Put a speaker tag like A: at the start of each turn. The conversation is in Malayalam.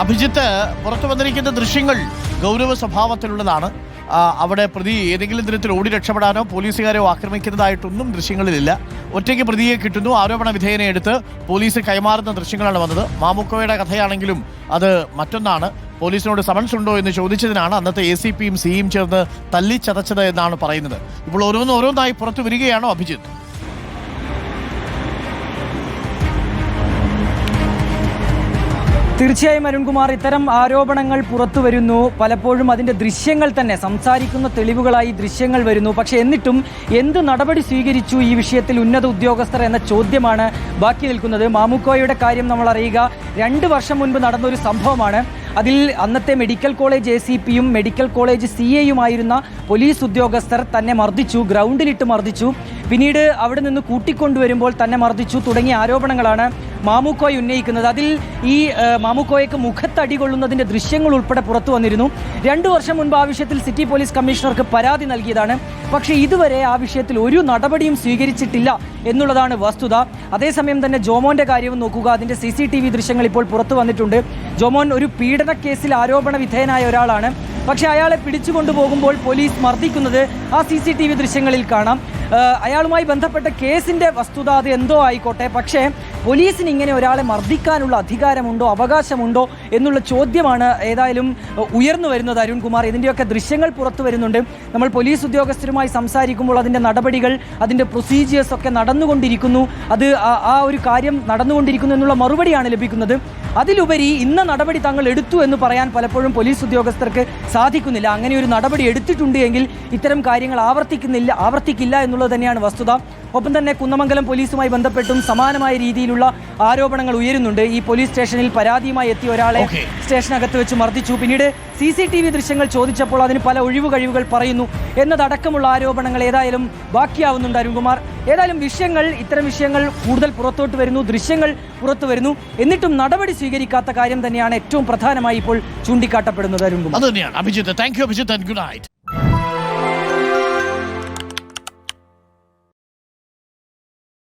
A: അഭിജിത്ത് പുറത്തു വന്നിരിക്കുന്ന ദൃശ്യങ്ങൾ ഗൗരവ സ്വഭാവത്തിലുള്ളതാണ്. അവിടെ പ്രതി ഏതെങ്കിലും തരത്തിൽ ഓടി രക്ഷപ്പെടാനോ പോലീസുകാരോ ആക്രമിക്കുന്നതായിട്ടൊന്നും ദൃശ്യങ്ങളിലില്ല. ഒറ്റയ്ക്ക് പ്രതിയെ കിട്ടുന്നു. ആരോപണ വിധേയനെ എടുത്ത് പോലീസ് കൈമാറുന്ന ദൃശ്യങ്ങളാണ് വന്നത്. മാമുക്കോയുടെ കഥയാണെങ്കിലും അത് മറ്റൊന്നാണ്. പോലീസിനോട് സമൻസ് ഉണ്ടോ എന്ന് ചോദിച്ചതിനാണ് അന്നത്തെ എ സി പിയും സിയും ചേർന്ന് തല്ലിച്ചതച്ചത് എന്നാണ് പറയുന്നത്. ഇപ്പോൾ ഓരോന്നോരോന്നായി പുറത്തു വരികയാണോ അഭിജിത്ത്?
B: തീർച്ചയായും അരുൺകുമാർ ഇത്തരം ആരോപണങ്ങൾ പുറത്തു വരുന്നു. പലപ്പോഴും അതിന്റെ ദൃശ്യങ്ങൾ തന്നെ സംസാരിക്കുന്ന തെളിവുകളായി ദൃശ്യങ്ങൾ വരുന്നു. പക്ഷെ എന്നിട്ടും എന്ത് നടപടി സ്വീകരിച്ചു ഈ വിഷയത്തിൽ ഉന്നത ഉദ്യോഗസ്ഥർ എന്ന ചോദ്യമാണ് ബാക്കി നിൽക്കുന്നത്. മാമുക്കോയുടെ കാര്യം നമ്മൾ അറിയുക. രണ്ട് വർഷം മുൻപ് നടന്ന ഒരു സംഭവമാണ്. അതിൽ അന്നത്തെ മെഡിക്കൽ കോളേജ് എ സി പിയും മെഡിക്കൽ കോളേജ് സി എയുമായിരുന്ന പോലീസ് ഉദ്യോഗസ്ഥർ തന്നെ മർദ്ദിച്ചു ഗ്രൗണ്ടിലിട്ട് മർദ്ദിച്ചു. പിന്നീട് അവിടെ നിന്ന് കൂട്ടിക്കൊണ്ടുവരുമ്പോൾ തന്നെ മർദ്ദിച്ചു തുടങ്ങിയ ആരോപണങ്ങളാണ് മാമുക്കോയ് ഉന്നയിക്കുന്നത്. അതിൽ ഈ മാമുക്കോയ്ക്ക് മുഖത്തടി കൊള്ളുന്നതിന്റെ ദൃശ്യങ്ങൾ ഉൾപ്പെടെ പുറത്തു വന്നിരുന്നു. രണ്ടു വർഷം മുൻപ് ആവശ്യത്തിൽ സിറ്റി പോലീസ് കമ്മീഷണർക്ക് പരാതി നൽകിയതാണ്. പക്ഷേ ഇതുവരെ ആ വിഷയത്തിൽ ഒരു നടപടിയും സ്വീകരിച്ചിട്ടില്ല എന്നുള്ളതാണ് വസ്തുത. അതേസമയം തന്നെ ജോമോന്റെ കാര്യവും നോക്കുക. അതിന്റെ സി സി ടി വി ദൃശ്യങ്ങൾ ഇപ്പോൾ പുറത്തു വന്നിട്ടുണ്ട്. ജോമോൻ ഒരു പീഡന കേസിൽ ആരോപണ വിധേയനായ ഒരാളാണ്. പക്ഷേ അയാളെ പിടിച്ചുകൊണ്ടുപോകുമ്പോൾ പോലീസ് മർദ്ദിക്കുന്നത് ആ സി സി ടി വി ദൃശ്യങ്ങളിൽ കാണാം. അയാളുമായി ബന്ധപ്പെട്ട കേസിന്റെ വസ്തുത അത് എന്തോ ആയിക്കോട്ടെ. പക്ഷേ പോലീസിന് ഇങ്ങനെ ഒരാളെ മർദ്ദിക്കാനുള്ള അധികാരമുണ്ടോ അവകാശമുണ്ടോ എന്നുള്ള ചോദ്യമാണ് ഏതായാലും ഉയർന്നു വരുന്നത് അരുൺകുമാർ. ഇതിന്റെയൊക്കെ ദൃശ്യങ്ങൾ പുറത്തു വരുന്നുണ്ട്. നമ്മൾ പോലീസ് ഉദ്യോഗസ്ഥരുമായി സംസാരിക്കുമ്പോൾ അതിന്റെ നടപടികൾ അതിന്റെ പ്രൊസീജിയേഴ്സ് ഒക്കെ നടന്നുകൊണ്ടിരിക്കുന്നു. അത് ആ ഒരു കാര്യം നടന്നുകൊണ്ടിരിക്കുന്നു എന്നുള്ള മറുപടിയാണ് ലഭിക്കുന്നത്. അതിലുപരി ഇന്ന നടപടി തങ്ങൾ എടുത്തു എന്ന് പറയാൻ പലപ്പോഴും പോലീസ് ഉദ്യോഗസ്ഥർക്ക് സാധിക്കുന്നില്ല. അങ്ങനെ ഒരു നടപടി എടുത്തിട്ടുണ്ട് എങ്കിൽ ഇത്തരം കാര്യങ്ങൾ ആവർത്തിക്കുന്നില്ല ആവർത്തിക്കില്ല എന്നുള്ളത് തന്നെയാണ് വസ്തുത. ഒപ്പം തന്നെ കുന്നമംഗലം പോലീസുമായി ബന്ധപ്പെട്ടും സമാനമായ രീതിയിലുള്ള ആരോപണങ്ങൾ ഉയരുന്നുണ്ട്. ഈ പോലീസ് സ്റ്റേഷനിൽ പരാതിയുമായി എത്തിയ ഒരാളെ. സ്റ്റേഷനകത്ത് വെച്ച് മർദ്ദിച്ചു. പിന്നീട് സി സി ടി വി ദൃശ്യങ്ങൾ ചോദിച്ചപ്പോൾ അതിന് പല ഒഴിവ് കഴിവുകൾ പറയുന്നു. എന്നതടക്കമുള്ള ആരോപണങ്ങൾ ഏതായാലും ബാക്കിയാവുന്നുണ്ട് അരുൺകുമാർ. ഏതായാലും വിഷയങ്ങൾ ഇത്തരം വിഷയങ്ങൾ കൂടുതൽ പുറത്തോട്ട് വരുന്നു ദൃശ്യങ്ങൾ പുറത്തു വരുന്നു. എന്നിട്ടും നടപടി സ്വീകരിക്കാത്ത കാര്യം തന്നെയാണ് ഏറ്റവും പ്രധാനമായി ഇപ്പോൾ ചൂണ്ടിക്കാട്ടപ്പെടുന്നത് അരുൺകുമാർ.
A: അത് തന്നെയാണ്. Abhijith thank you Abhijith good night